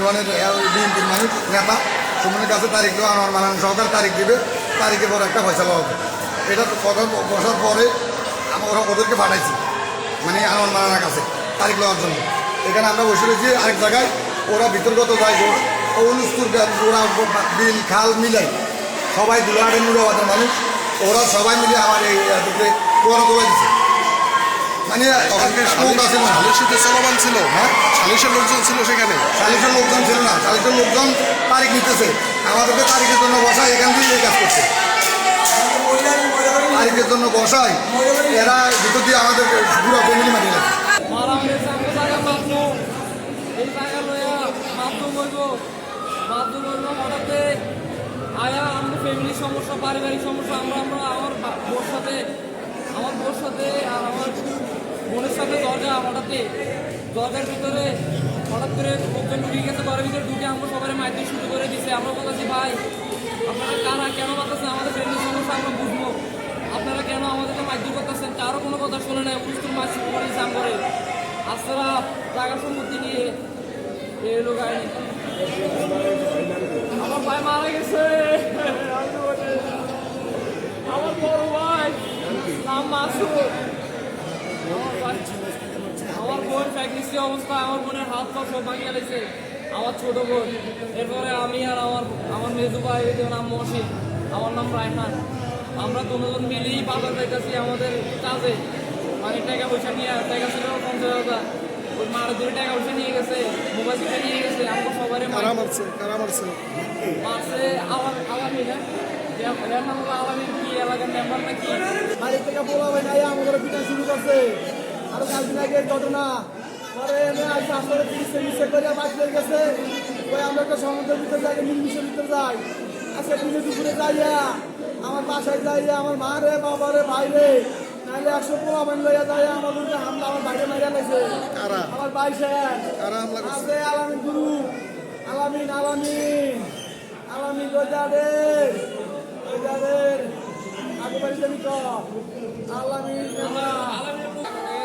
ইউনিয়নের বিএনপির মানুষ নেতা সুমনের কাছে তারিখ দেওয়া আমার মানান সরকার তারিখ দিবে, তারিখে পরে একটা ফয়সালা হবে এটা কথা বসার পরে আমরা ওদেরকে পাঠাইছি মানে আনন্দ মানানার কাছে, তারিখ লওয়ার জন্য। এখানে আমরা বসে রয়েছি আরেক জায়গায়, ওরা বিতর্কত যায় অনুস্তুর ওরা বিল, খাল মিলাই সবাই দুলাহাটের নুরাবাদের মানুষ, ওরা সবাই মিলে আমার এই দিচ্ছে মানে ওখানকার স্মোক আছে না সালিশিতে চলমান ছিল হ্যাঁ সালিশের লোকজন ছিল সেখানে চালিশের লোকজন ছিল না চালিশের লোকজন তারিখ নিতেছে আমাদেরকে তারিখের জন্য বসায় এখান থেকে এই কাজ করছে তারিখের জন্য বসায় এরা ভিতর দিয়ে আমাদের পুরো ফ্যামিলি মারিয়ে আমরা হঠাৎ আয়া আমাদের ফ্যামিলির সমস্যা পারিবারিক সমস্যা আমরা আমরা আমার বোর সাথে আমার বোর সাথে আর আমার বোনের সাথে দরজা হঠাৎ দরজার ভিতরে হঠাৎ করে লোকজন ঢুকে গেছে, ঘরের ভিতরে ঢুকে আমরা সবাই মাইতে শুরু করে দিছে। আমরা বলতেছি, ভাই, আপনারা কারা? কেন বলতেছেন? আমাদের ফ্যামিলির সমস্যা, আমরা বুঝব। আপনারা কেন আমাদেরকে মাইদ্য করতেছেন কারও কোনো কথা শুনে নেয় পুস্তুর মাছ করে জাম করে আপনারা টাকা সম্পত্তি নিয়ে লোক আইনি আমার ভাই মারা গেছে। আমার বড় ভাই, নাম মাসুদ। আমার আমার বোন প্রেগনেন্সি অবস্থায় আমার বোনের হাত পা সব ভাঙিয়ে গেছে আমার ছোট বোন। এরপরে আমি আর আমার আমার মেজু ভাই নাম মহসিন আমার নাম রায়হান। আমরা দুজন মিলেই বাজার যাইতেছি আমাদের কাজে। মানে টাকা পয়সা নিয়ে টাকা ছিল পঞ্চাশ হাজার। ওই মার দুই টাকা পয়সা নিয়ে গেছে মোবাইল টিপে নিয়ে গেছে আমাকে সবাই কারা মারছে কারা মারছে? মাসে আবার আলামী না এর নাম হলো আলামী কি এলাকার মেম্বার নাকি? থেকে নাই আমাদের পিঠা শুরু করছে। আরও কাল দিন আগে ঘটনা। পরে এনে আজকে আসলে পুলিশে মিশে করে হয়ে গেছে। ওই আমরা একটা সমুদ্রের ভিতরে যাই নির্মিশের ভিতরে যাই। আজকে দুপুরে যাইয়া আমার বাসায় যাইয়া আমার মা রে বাবা রে ভাই রে নাহলে একশো পোলা মান লইয়া যায় আমার উপরে হামলা আমার বাইরে মারিয়া লাগছে আমার ভাই হামলা আছে আলামিন গুরু। আলামিন আলামিন। আলামিন রোজাদের। রোজাদের। আগুবাড়ি আলামিন আলামিন